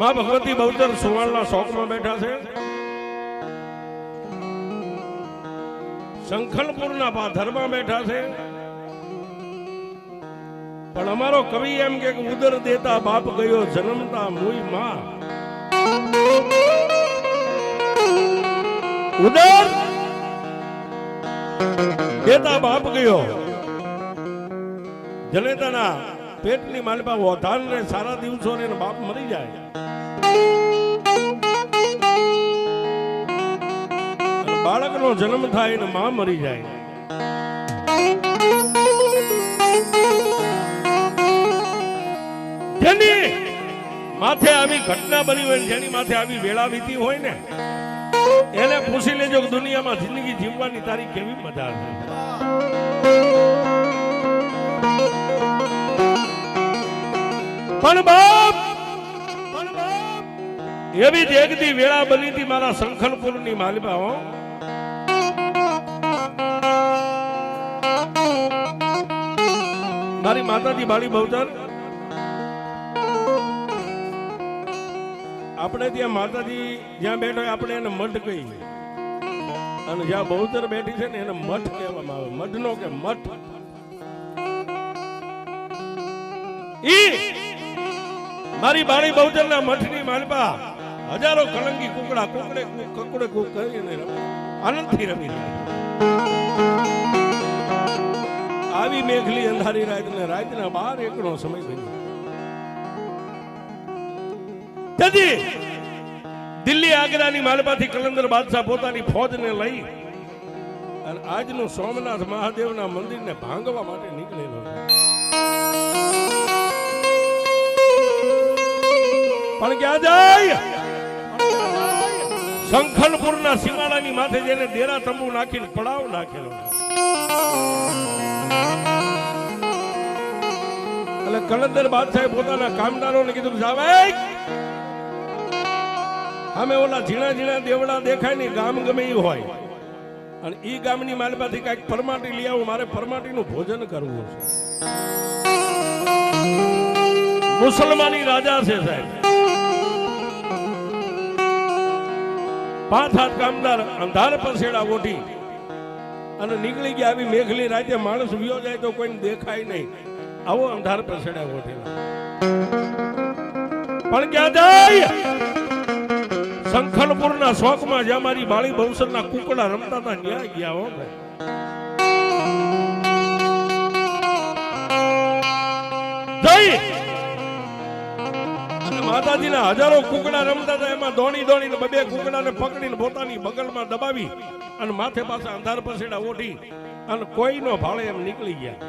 માં ભગવતી બહુચર સુવર્ણના શોખમાં બેઠા છે. શંખલપુરના પાથરમાં બેઠા છે. પણ અમારો કવિ એમ કે ઉદર દેતા બાપ ગયો જન્મતા મુઈ માં. ઉદર દેતા બાપ ગયો. જનેતાના પેટની માલપા વધાન ને સારા દિવસો ને બાપ મરી જાય. બાળકનો જન્મ થાય ને માં મરી જાય. જેની માથે આવી ઘટના બની હોય જેની માથે આવી વેળા વીતી હોય ને, એને પૂછી લેજો દુનિયામાં જિંદગી જીવવાની તારી કેવી મજા છે. પણ બાપ એવી જ દેગતી વેળા બની હતી મારા શંખનપુરની માલિબા હો. મારી માતાજી બાળી બહુચર. આપણે ત્યાં માતાજી જ્યાં બેઠો આપણે એને મઠ કહી અને જ્યાં બહુચર બેઠી છે ને, એને મઠ કહેવામાં આવે. મઠનો કે મઠ. ઈ મારી બાળી બહુચરના મઠની માલપા હજારો કલંગી કુકડા કુકડે કુકડે કુક કરીને આનંદથી રમી રહ્યા આવી મેઘલી અંધારી રાત ને રાતના બાર એકનો સમય બન્યો તેથી દિલ્હી આગ્રાની માલપાથી કલંદર બાદશાહ પોતાની ફોજને લઈ અને આજનું સોમનાથ મહાદેવના મંદિરને ભાંગવા માટે નીકળેલો પણ ક્યાં જાય? શંખલપુરના સીમાડાની માથે જેને ડેરા તંબુ નાખીને પડાવ નાખેલો એટલે કલંદર બાદશાહે પોતાના કામદારોને કીધું જાવે અમે ઓલા ઝીણા ઝીણા દેવડા દેખાય ને ગામ ગમે એ હોય. અને એ ગામની માલપાથી કંઈક ફરમાટી લઈ આવું, મારે ફરમાટીનું ભોજન કરવું છે. મુસલમાની રાજા છે સાહેબ. પાંચ હાથ કામદાર અંધાર પસેડા ગોઠી અને નીકળી ગયા આવી મેઘલી રાતે માણસ વ્યો જાય તો કોઈને દેખાય નહીં. આવો અંધાર પસેડા ઓઢેલા પણ ક્યાં જાય? શંખલપુરના શોખમાં જ્યાં મારી બાળી બહુસરના કુકડા રમતા હતા ત્યાં ગયા હો અને માતાજીના હજારો કુકડા રમતા હતા, એમાં દોણી દોડીને બબે કુકડાને પકડીને પોતાની બગલમાં દબાવી અને માથે પાસે અંધાર પસેડા ઓઢી અને કોઈનો ભાળે એમ નીકળી ગયા.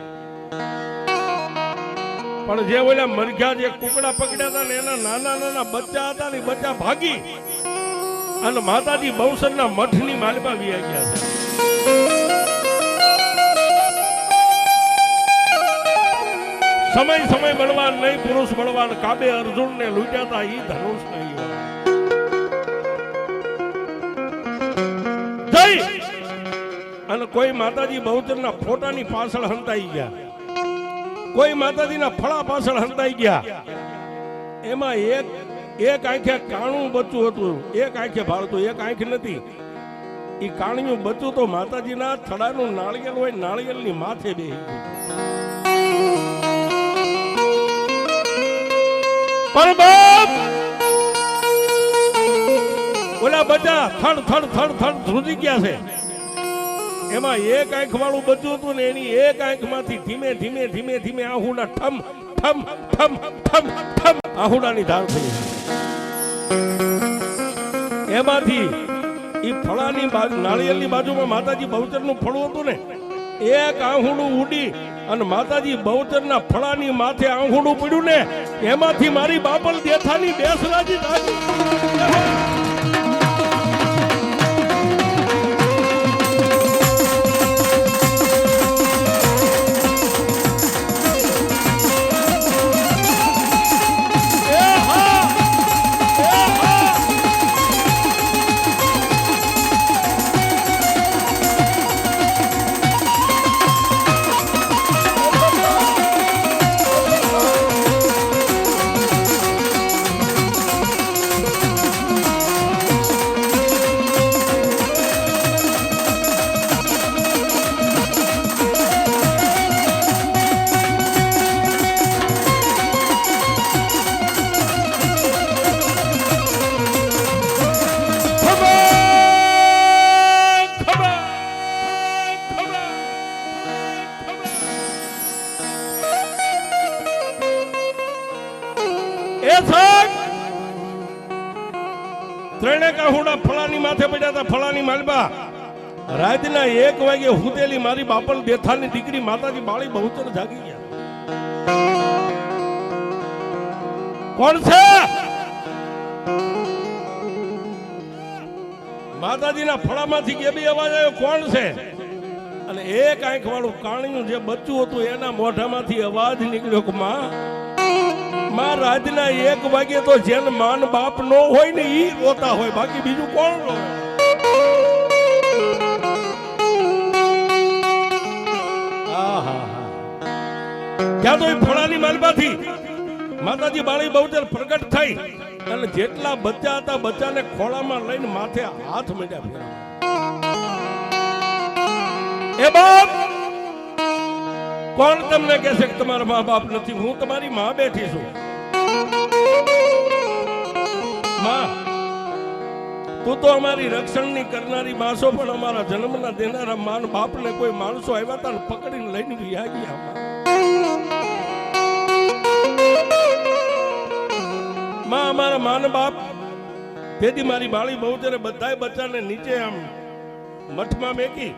પણ જે ઓલા મરઘા જે કુકડા પકડ્યા હતા ને એના નાના નાના બચ્ચા હતા ને બચ્ચા ભાગી અને માતાજી બહુસરના મઠની માલમાં વી ગયા છે સમય સમય બળવાન નહીં, પુરુષ બળવાન. કાબે અર્જુન ને લૂટ્યા હતા એ ધનુષ નહીં જય! અને કોઈ માતાજી બહુચરના ફોટાની પાછળ હંતાઈ ગયા. કોઈ માતાજીના ફળા પાછળ હંતાઈ ગયા. એમાં એક એક આંખે કાણું બચ્ચું હતું, એક આંખે ભાળતું, એક આંખ નથી. એ કાણિયું બચ્ચું તો માતાજીના થડાનું નાળિયેર હોય, નાળિયેરની માથે બે પણ બાપ! ઓલા બધા થડ થડ થડ થડ ધ્રુજી ગયા છે. એમાં એક આંખ વાળું બચ્ચું હતું ને એની એક આંખમાંથી ધીમે ધીમે ધીમે ધીમે આહુડા ઠમ ઠમ ઠમ ઠમ ઠમ આહુડાની ધાર થઈ એમાંથી એ ફળાની નાળિયેરની બાજુમાં માતાજી બહુચરનું ફળું હતું ને, એક આહુડું ઉડી અને માતાજી બહુચરના ફળાની માથે આહુડું પડ્યું ને, એમાંથી મારી બાપલ દેથાની બેસરાજી રાતના એક વાગે હુતેલી મારી બાપલ દીકરી માતાજી બાળી બહુતર જાગી ગયા. કોણ છે? માતાજીના ફળામાંથી કે બી અવાજ આવ્યો, કોણ છે? અને એક આંખ વાળું કાણીનું જે બચ્ચું હતું, એના મોઢામાંથી અવાજ નીકળ્યો માં રાજના એક વાગે તો જેન માન બાપ નો હોય ને ઈ રોતા હોય. બાકી બીજું કોણ રોવે. ત્યાં તો એ ફળાની માલબાથી માતાજી બાળી બહુચર પ્રગટ થઈ અને જેટલા બચ્ચા હતા બચ્ચાને ખોળામાં લઈને માથે હાથ મળ્યા ફેરા. એ બાપ કોણ તમને કહેશે કે તમારા મા બાપ નથી હું તમારી માં બેઠી છું માં, તું તો અમારી રક્ષણની કરનારી માસો પણ અમારા જન્મના દેનારા માન બાપને કોઈ માણસો આવ્યા હતા પકડીને લઈને રહ્યા ગયા. માં અમારા માન બાપ તેથી મારી બાળી બહુ ત્યારે બધાય બચ્ચાને નીચે આમ મઠમાં મેકી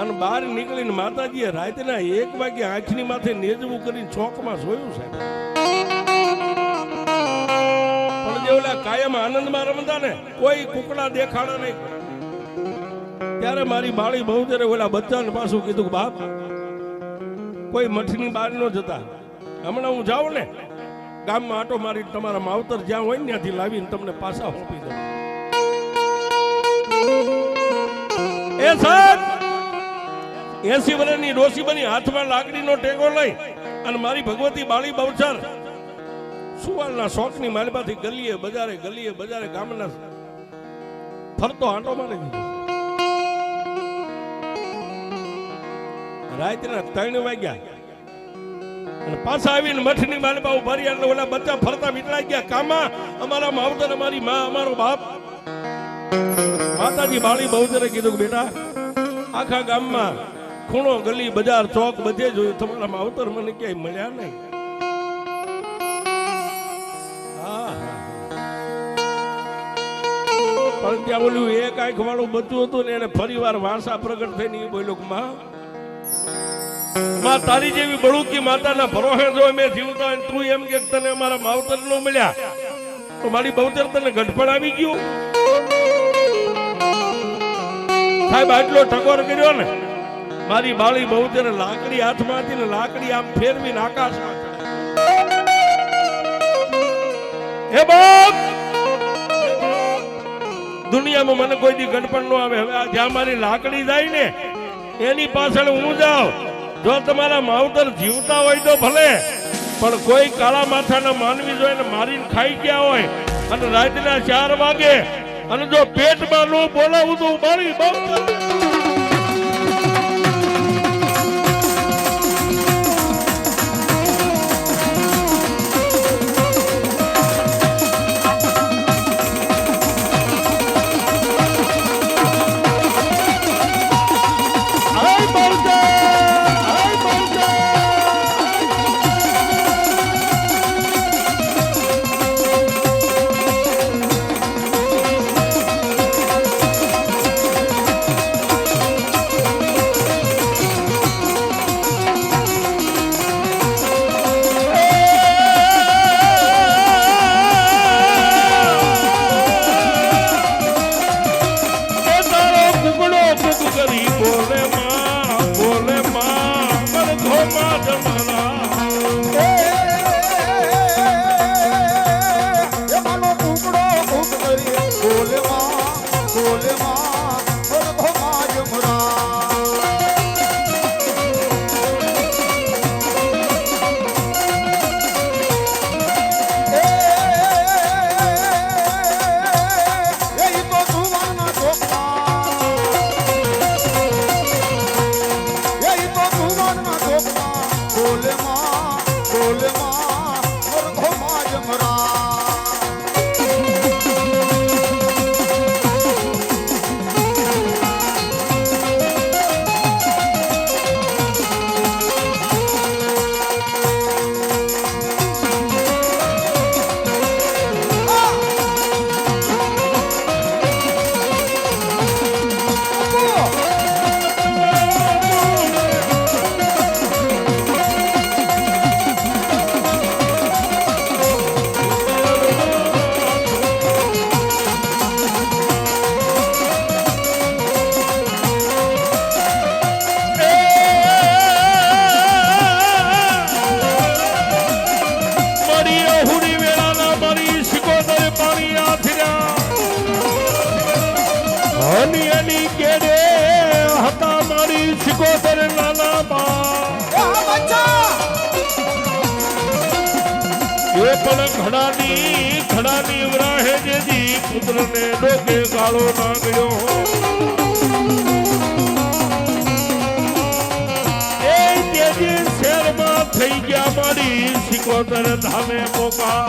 અને બહાર નીકળીને માતાજીએ રાતના એક વાગે આંખની માથે નેજવું કરીને ચોકમાં જોયું છે ઓલા કાયમ આનંદમાં રમતા ને કોઈ કુકડા દેખાડા નહીં. ત્યારે મારી બાળી બહુ ત્યારે ઓલા બચ્ચાને પાછું કીધું બાપ, કોઈ મઠની બહાર ન જતા. હમણાં હું જાઉં ને, ગામમાં આટો મારી તમારા માવતર જ્યાં હોય ત્યાંથી લાવીને તમને પાછા સોંપી દઉં. એ સાહેબ એસી વર્ષની ડોસી બની હાથમાં લાકડીનો ટેકો લઈ અને મારી ભગવતી બાળી બવચર સુવાલના શોખની માલમાંથી ગલીએ, બજારે ગલીએ, બજારે ગામના ફરતો આંટો મારી દીધો. રાતના ત્રણ વાગ્યા અને પાછા આવીને મઠની માલબા ઉભારી એટલે ઓલા બચ્ચા ફરતા વીટલાઈ ગયા. કામા, અમારા માવતર, અમારી માં, અમારો બાપ. માતાજી બાળી બહુચરે કીધું કે, બેટા, આખા ગામમાં ખૂણો ગલી, બજાર, ચોક બધે જોયું. તમારા માવતર મને ક્યાંય મળ્યા નહીં. પણ ત્યાં બોલ્યું એક આંખ વાળું બચ્યું હતું ને એને ફરી વાર વારસા પ્રગટ થઈને એ બોલ્યું માં માં તારી જેવી બળુકી માતાના ભરોહે જો મેં જીવતા હોય તું એમ કે તને અમારા માવતર નો મળ્યા, તો મારી બહુતર તને ગઢપણ આવી ગયું. સાહેબ, આટલો ટકોર કર્યો ને મારી બાળી બહુ ત્યારે લાકડી હાથમાં હતી ને લાકડી આમ ફેરવીને આકાશમાં હે બાપ દુનિયામાં મને કોઈ દી ગડપણ નો આવે. હવે જ્યાં મારી લાકડી જાય ને, એની પાછળ હું જાઉં. જો તમારા માવતર જીવતા હોય તો ભલે, પણ કોઈ કાળા માથાના માનવી જો એને મારીને ખાઈ ગયા હોય અને રાતના ચાર વાગે અને જો પેટમાં ન બોલાવું તો મારી માવતર ફૂલમાં ઘડાની ઘડાની વરાહે જેથી પુત્રને ડોકે ગાળો નાખ્યો એ જેથી શેરમાં થઈ ગયા મારી સિકોતર ધામે પોકા